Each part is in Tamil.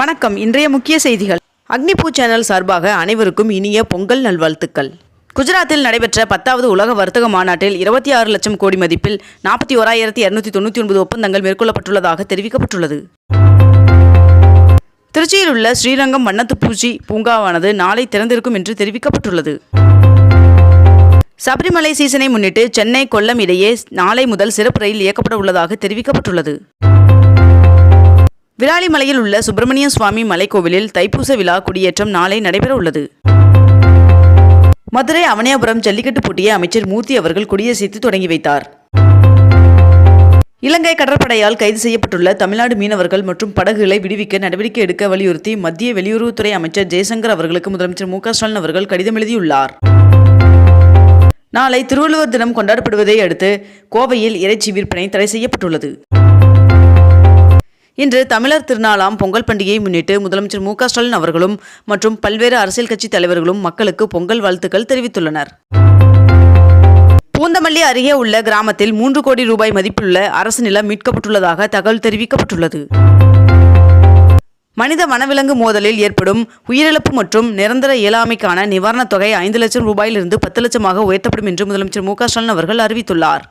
வணக்கம். இன்றைய முக்கிய செய்திகள். அக்னிபூ சேனல் சார்பாக அனைவருக்கும் இனிய பொங்கல் நல்வாழ்த்துக்கள். குஜராத்தில் நடைபெற்ற பத்தாவது உலக வர்த்தக மாநாட்டில் இருபத்தி ஆறு லட்சம் கோடி மதிப்பில் நாற்பத்தி ஓராயிரத்தி இரநூத்தி தொண்ணூற்றி ஒன்பது ஒப்பந்தங்கள் மேற்கொள்ளப்பட்டுள்ளதாக தெரிவிக்கப்பட்டுள்ளது. திருச்சியில் உள்ள ஸ்ரீரங்கம் வண்ணத்து பூச்சி பூங்காவானது நாளை திறந்திருக்கும் என்று தெரிவிக்கப்பட்டுள்ளது. சபரிமலை சீசனை முன்னிட்டு சென்னை கொல்லம் இடையே நாளை முதல் சிறப்பு ரயில் இயக்கப்பட உள்ளதாக தெரிவிக்கப்பட்டுள்ளது. விராலிமலையில் உள்ள சுப்பிரமணிய சுவாமி மலைக்கோவிலில் தைப்பூச விழா கொடியேற்றம் நாளை நடைபெற உள்ளது மதுரை அவனியாபுரம் ஜல்லிக்கட்டு போட்டியை அமைச்சர் மூர்த்தி அவர்கள் கொடியசைத்து தொடங்கி வைத்தார். இலங்கை கடற்படையால் கைது செய்யப்பட்டுள்ள தமிழ்நாடு மீனவர்கள் மற்றும் படகுகளை விடுவிக்க நடவடிக்கை எடுக்க வலியுறுத்தி மத்திய வெளியுறவுத்துறை அமைச்சர் ஜெய்சங்கர் அவர்களுக்கு முதலமைச்சர் மு க ஸ்டாலின் அவர்கள் கடிதம் எழுதியுள்ளார். நாளை திருவள்ளுவர் தினம் கொண்டாடப்படுவதை அடுத்து கோவையில் இறைச்சி விற்பனை தடை செய்யப்பட்டுள்ளது. இன்று தமிழர் திருநாளாம் பொங்கல் பண்டிகையை முன்னிட்டு முதலமைச்சர் மு ஸ்டாலின் அவர்களும் மற்றும் பல்வேறு அரசியல் கட்சி தலைவர்களும் மக்களுக்கு பொங்கல் வாழ்த்துக்கள் தெரிவித்துள்ளனர். பூந்தமல்லி அருகே உள்ள கிராமத்தில் மூன்று கோடி ரூபாய் மதிப்புள்ள அரசு நிலம் மீட்கப்பட்டுள்ளதாக தகவல் தெரிவிக்கப்பட்டுள்ளது. மனித வனவிலங்கு மோதலில் ஏற்படும் உயிரிழப்பு மற்றும் நிரந்தர இயலாமைக்கான நிவாரணத் தொகை ஐந்து லட்சம் ரூபாயிலிருந்து பத்து லட்சமாக உயர்த்தப்படும் என்று முதலமைச்சர் மு ஸ்டாலின் அவர்கள் அறிவித்துள்ளார்.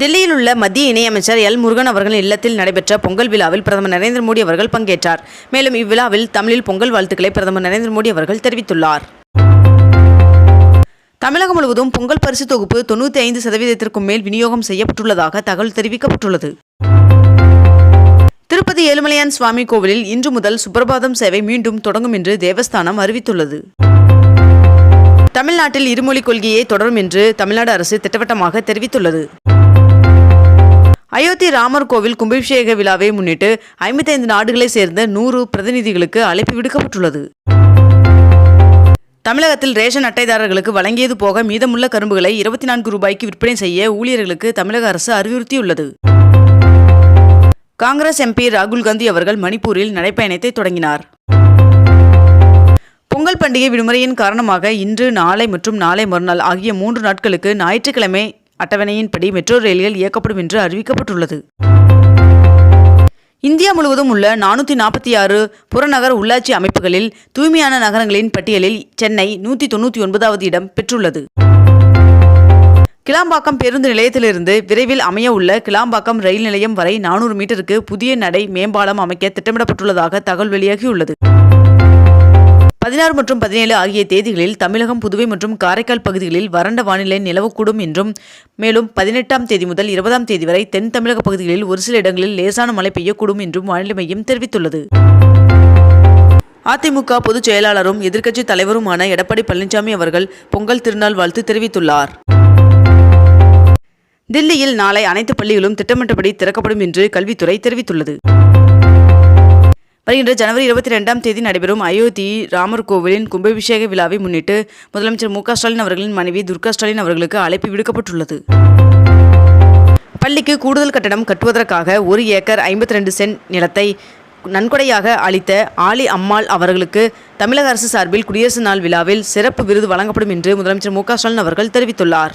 டெல்லியில் உள்ள மத்திய இணையமைச்சர் எல். முருகன் அவர்களின் இல்லத்தில் நடைபெற்ற பொங்கல் விழாவில் பிரதமர் நரேந்திர மோடி அவர்கள் பங்கேற்றார். மேலும் இவ்விழாவில் தமிழில் பொங்கல் வாழ்த்துக்களை பிரதமர் நரேந்திர மோடி அவர்கள் தெரிவித்துள்ளார். தமிழகம் முழுவதும் பொங்கல் பரிசு தொகுப்பு தொண்ணூற்றி ஐந்து சதவீதத்திற்கும் மேல் விநியோகம் செய்யப்பட்டுள்ளதாக தகவல் தெரிவிக்கப்பட்டுள்ளது. திருப்பதி ஏழுமலையான் சுவாமி கோவிலில் இன்று முதல் சுப்பிரபாதம் சேவை மீண்டும் தொடங்கும் என்று தேவஸ்தானம் அறிவித்துள்ளது. தமிழ்நாட்டில் இருமொழிக் கொள்கையை தொடரும் என்று தமிழ்நாடு அரசு திட்டவட்டமாக தெரிவித்துள்ளது. அயோத்தி ராமர் கோவில் கும்பாபிஷேக விழாவை முன்னிட்டு ஐம்பத்தைந்து நாடுகளை சேர்ந்த நூறு பிரதிநிதிகளுக்கு அழைப்பு விடுக்கப்பட்டுள்ளது. தமிழகத்தில் ரேஷன் அட்டைதாரர்களுக்கு வழங்கியது போக மீதமுள்ள கரும்புகளை இருபத்தி நான்கு ரூபாய்க்கு விற்பனை செய்ய ஊழியர்களுக்கு தமிழக அரசு அறிவுறுத்தியுள்ளது. காங்கிரஸ் எம்பி ராகுல் காந்தி அவர்கள் மணிப்பூரில் நடைப்பயணத்தை தொடங்கினார். பொங்கல் பண்டிகை விடுமுறையின் காரணமாக இன்று நாளை மற்றும் நாளை மறுநாள் ஆகிய மூன்று நாட்களுக்கு ஞாயிற்றுக்கிழமை அட்டவணையின்படி மெட்ரோ ரயில்கள் இயக்கப்படும் என்று அறிவிக்கப்பட்டுள்ளது. இந்தியா முழுவதும் உள்ள நானூற்றி நாற்பத்தி ஆறு புறநகர் உள்ளாட்சி அமைப்புகளில் தூய்மையான நகரங்களின் பட்டியலில் சென்னை நூற்றி தொண்ணூற்றி ஒன்பதாவது இடம் பெற்றுள்ளது. கிளாம்பாக்கம் பேருந்து நிலையத்திலிருந்து விரைவில் அமைய உள்ள கிளாம்பாக்கம் ரயில் நிலையம் வரை நானூறு மீட்டருக்கு புதிய நடை மேம்பாலம் அமைக்க திட்டமிடப்பட்டுள்ளதாக தகவல் வெளியாகியுள்ளது. பதினாறு மற்றும் பதினேழு ஆகிய தேதிகளில் தமிழகம் புதுவை மற்றும் காரைக்கால் பகுதிகளில் வறண்ட வானிலை நிலவக்கூடும் என்றும் மேலும் பதினெட்டாம் தேதி முதல் இருபதாம் தேதி வரை தென் தமிழக பகுதிகளில் ஒரு சில இடங்களில் லேசான மழை பெய்யக்கூடும் என்றும் வானிலை மையம் தெரிவித்துள்ளது. அதிமுக பொதுச் செயலாளரும் எதிர்க்கட்சி தலைவருமான எடப்பாடி பழனிசாமி அவர்கள் பொங்கல் திருநாள் வாழ்த்து தெரிவித்துள்ளார். தில்லியில் நாளை அனைத்து பள்ளிகளும் திட்டமிட்டபடி திறக்கப்படும் என்று கல்வித்துறை தெரிவித்துள்ளது. வருகின்ற ஜனவரி இருபத்தி ரெண்டாம் தேதி நடைபெறும் அயோத்தி ராமர் கோவிலின் கும்பாபிஷேக விழாவை முன்னிட்டு முதலமைச்சர் மு ஸ்டாலின் அவர்களின் மனைவி துர்கா ஸ்டாலின் அவர்களுக்கு அழைப்பு விடுக்கப்பட்டுள்ளது. பள்ளிக்கு கூடுதல் கட்டணம் கட்டுவதற்காக ஒரு ஏக்கர் ஐம்பத்தி ரெண்டு சென்ட் நிலத்தை நன்கொடையாக அளித்த ஆலி அம்மாள் அவர்களுக்கு தமிழக அரசு சார்பில் குடியரசு நாள் விழாவில் சிறப்பு விருது வழங்கப்படும் என்று முதலமைச்சர் மு ஸ்டாலின் அவர்கள் தெரிவித்துள்ளார்.